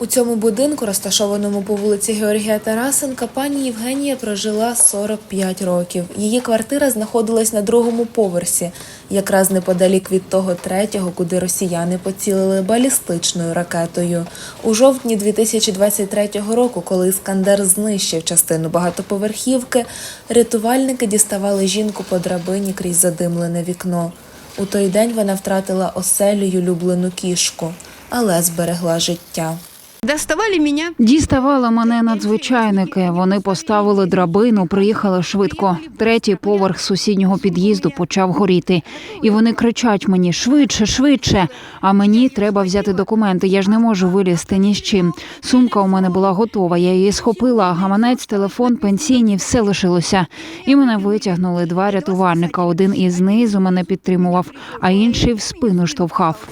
У цьому будинку, розташованому по вулиці Георгія Тарасенка, пані Євгенія прожила 45 років. Її квартира знаходилась на другому поверсі, якраз неподалік від того третього, куди росіяни поцілили балістичною ракетою. У жовтні 2023 року, коли Іскандер знищив частину багатоповерхівки, рятувальники діставали жінку по драбині крізь задимлене вікно. У той день вона втратила оселю улюблену кішку, але зберегла життя. Доставали меня. Діставали мене надзвичайники. Вони поставили драбину, приїхали швидко. Третій поверх сусіднього під'їзду почав горіти. І вони кричать мені швидше, швидше. А мені треба взяти документи. Я ж не можу вилізти ні з чим. Сумка у мене була готова. Я її схопила. Гаманець, телефон, пенсійні, все лишилося. І мене витягнули два рятувальника. Один із низу мене підтримував, а інший в спину штовхав.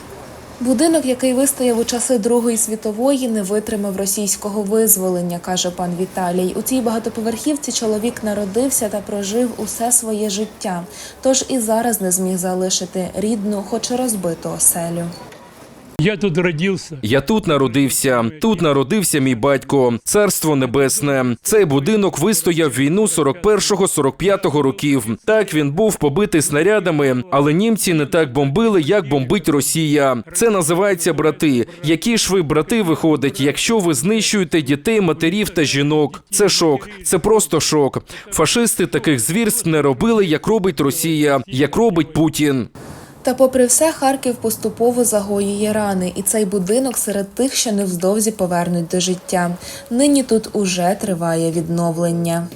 Будинок, який вистояв у часи Другої світової, не витримав російського визволення, каже пан Віталій. У цій багатоповерхівці чоловік народився та прожив усе своє життя. Тож і зараз не зміг залишити рідну, хоч розбиту оселю. Я тут родился. Я тут народився. Тут народився мій батько. Царство небесне. Цей будинок вистояв війну 41-45 років. Так він був побитий снарядами, але німці не так бомбили, як бомбить Росія. Це називається брати. Які ж ви брати виходить, якщо ви знищуєте дітей, матерів та жінок? Це шок. Це просто шок. Фашисти таких звірств не робили, як робить Росія, як робить Путін. Та, попри все, Харків поступово загоює рани, і цей будинок серед тих, що невздовзі повернуть до життя. Нині тут уже триває відновлення.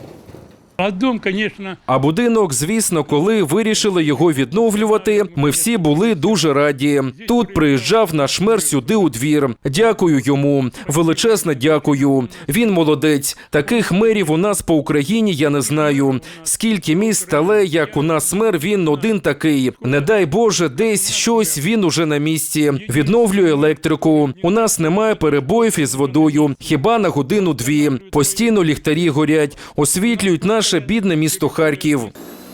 А дом, конечно, А будинок, звісно, коли вирішили його відновлювати, ми всі були дуже раді. Тут приїжджав наш мер сюди у двір. Дякую йому. Величезне дякую. Він молодець. Таких мерів у нас по Україні я не знаю. Скільки міст, але як у нас мер, він один такий. Не дай Боже, десь щось він уже на місці. Відновлює електрику. У нас немає перебоїв із водою. Хіба на годину-дві. Постійно ліхтарі горять, освітлюють наше бідне місто Харків.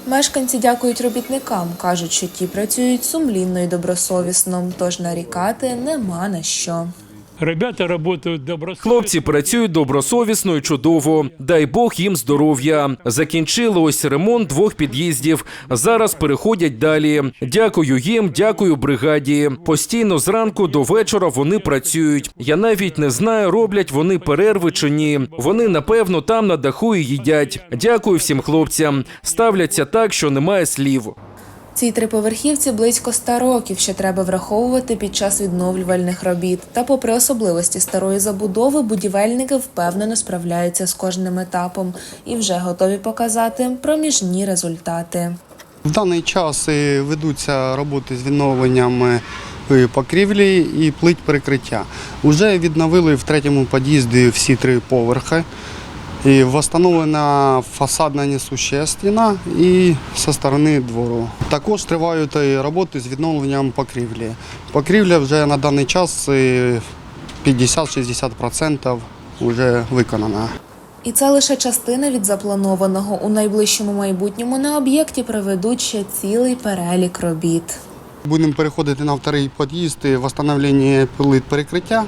Мешканці дякують робітникам, кажуть, що ті працюють сумлінно і добросовісно, тож нарікати нема на що. Ребята работают добросовестно. Хлопці працюють добросовісно і чудово. Дай Бог їм здоров'я. Закінчили ось ремонт двох під'їздів. Зараз переходять далі. Дякую їм, дякую бригаді. Постійно зранку до вечора вони працюють. Я навіть не знаю, роблять вони перерви чи ні. Вони напевно там на даху і їдять. Дякую всім хлопцям. Ставляться так, що немає слів. Цій триповерхівці близько ста років, що треба враховувати під час відновлювальних робіт. Та, попри особливості старої забудови, будівельники впевнено справляються з кожним етапом і вже готові показати проміжні результати. В даний час е, ведуться роботи з відновленням е, покрівлі і плит перекриття. Уже відновили в третьому під'їзді всі три поверхи. І встановлена фасадна несуща стіна і зі сторони двору. Також тривають е, роботи з відновленням покрівлі. Покрівля вже на даний час е, 50-60% вже виконана. І це лише частина від запланованого. У найближчому майбутньому на об'єкті проведуть ще цілий перелік робіт. Будемо переходити на вторий під'їзд, і встановлення плит перекриття.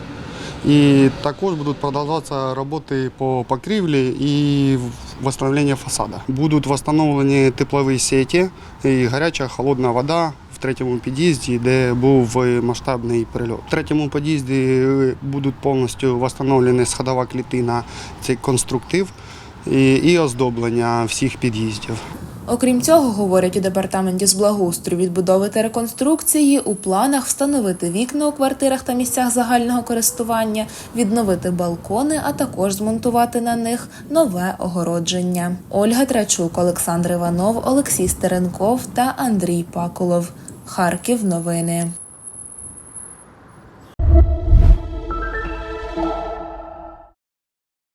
І також будуть продовжуватися роботи по покрівлі і встановлення фасаду. Будуть встановлені теплові сеті і гаряча холодна вода в третьому під'їзді, де був масштабний прильот. В третьому під'їзді е, будуть повністю встановлені сходова клітина, цей конструктив і, і оздоблення всіх під'їздів. Окрім цього, говорять у департаменті з благоустрою відбудови та реконструкції, у планах встановити вікна у квартирах та місцях загального користування, відновити балкони, а також змонтувати на них нове огородження. Ольга Трачук, Олександр Іванов, Олексій Стеренков та Андрій Пакулов. Харків. Новини.